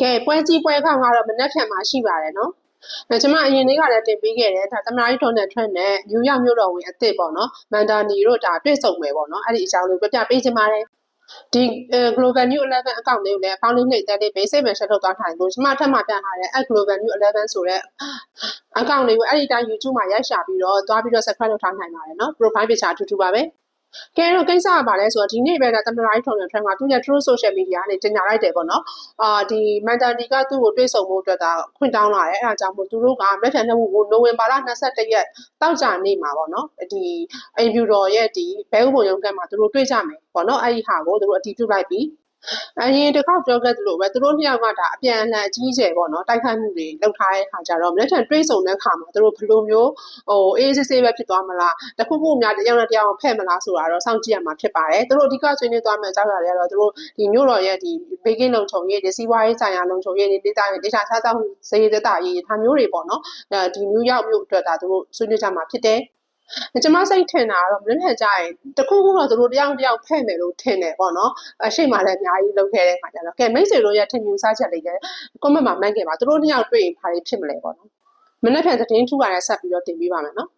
ကဲပွဲကြီးပွဲခေါင်ကတော့မနက်ဖြန်မှာရှိပါတယ်နော်အဲကျွန်မအရင်နေ့ကလည်းတင်ပေးခဲ့တယ်ဒါသမနာကြီးဒေါ်နယ်ထရန့်နဲ့နယူးယောက်မြို့တော်ဝင်အသစ်ပေါ့နော်မန်ဒါနီတို့ဒါတွေ့ဆုံမယ်ပေါ့နော်အဲ့ဒီအကြောင်းလေးပြပြပေးချင်ပါတယ်ဒီ global new 11အကောင့်လေးကိုလည်းအကောင့်လေးနှိပ်တဲ့လေး basic version ထုတ်သွားထားတယ်လို့ကျွန်မထပ်မှပြန်ထားတယ် global new 11ဆိုတဲ့အကောင့်လေးကိုအဲ့ဒီတိုင်း YouTube မှာရိုက်ရှာပြီးတော့သွားပြီးတော့ subscribe လုပ်ထားနိုင်ပါတယ်နော် profile picture အတူတူပါပဲ ကဲတော့ကိစ္စကပါလဲဆိုတော့ဒီနေ့ပဲကသမ္မတကြီးထုံတယ်ထရန့်ကသူရဲ့ True Social Media နဲ့တင်ညာလိုက်တယ်ပေါ့နော်အာဒီ Mentality ကသူ့ကိုတွေးဆုံဖို့အတွက်ဒါခွင့်တောင်းလာတယ်အဲဒါကြောင့်မို့သူတို့ကလက်ထံနှုတ်ကိုနိုဝင်ဘာလ22ရက်တောက်ကြနေ့မှာပေါ့နော်ဒီအိမ်ဖြူတော်ရဲ့ဒီဘဲဥပုံရုံးကမှာသူတို့တွေ့ကြမယ်ပေါ့နော်အဲ့ဒီဟာကိုသူတို့အတည်ပြုလိုက်ပြီး အရင်တစ်ခေါက်ပြောခဲ့သလိုပဲသူတို့နှစ်ယောက်ကဒါအပြန်အလှန်အကြီးကျယ်ပေါ့နော်တိုက်ခိုက်မှုတွေလုပ်ထားတဲ့ခါကျတော့လက်ထံတွေးဆုံတဲ့ခါမှာသူတို့ဘယ်လိုမျိုးဟိုအေးစစ်စစ်ပဲဖြစ်သွားမလားတခုခုများတယောက်နဲ့တယောက်ဖဲ့မလားဆိုတာတော့စောင့်ကြည့်ရမှာဖြစ်ပါတယ်သူတို့အဓိကဆွေးနွေးသွားမယ့်အကြောင်းအရာတွေကတော့သူတို့ဒီမြို့တော်ရဲ့ဒီဘေးကင်းလုံခြုံရေးဒီစီးပွားရေးဆိုင်ရာလုံခြုံရေးဒီဒေတာဒေတာစားသောက်မှုစည်ရည်တာရေးဒါမျိုးတွေပေါ့နော်အဲဒီနယူးယောက်မြို့အတွက်ဒါသူတို့ဆွေးနွေးကြမှာဖြစ်တယ် ကျမစိတ်ထင်တာကတော့မင်းထင်ကြရင်တခုခုတော့သူတို့တယောက်တယောက်ဖဲ့မယ်လို့ထင်တယ်ပေါ့နော်အရှိမှလည်းအများကြီးလုပ်ခဲ့တဲ့ခါကျတော့ကဲမိတ်ဆွေတို့ရဲ့ထင်မြင်စားချက်လေးလည်း comment မှာမှန်းခဲ့ပါသူတို့နှစ်ယောက်တွေ့ရင်ဘာတွေဖြစ်မလဲပေါ့နော်မနေ့ဖြန်သတင်းထူတာနဲ့ဆက်ပြီးတော့တင်ပေးပါမယ်နော်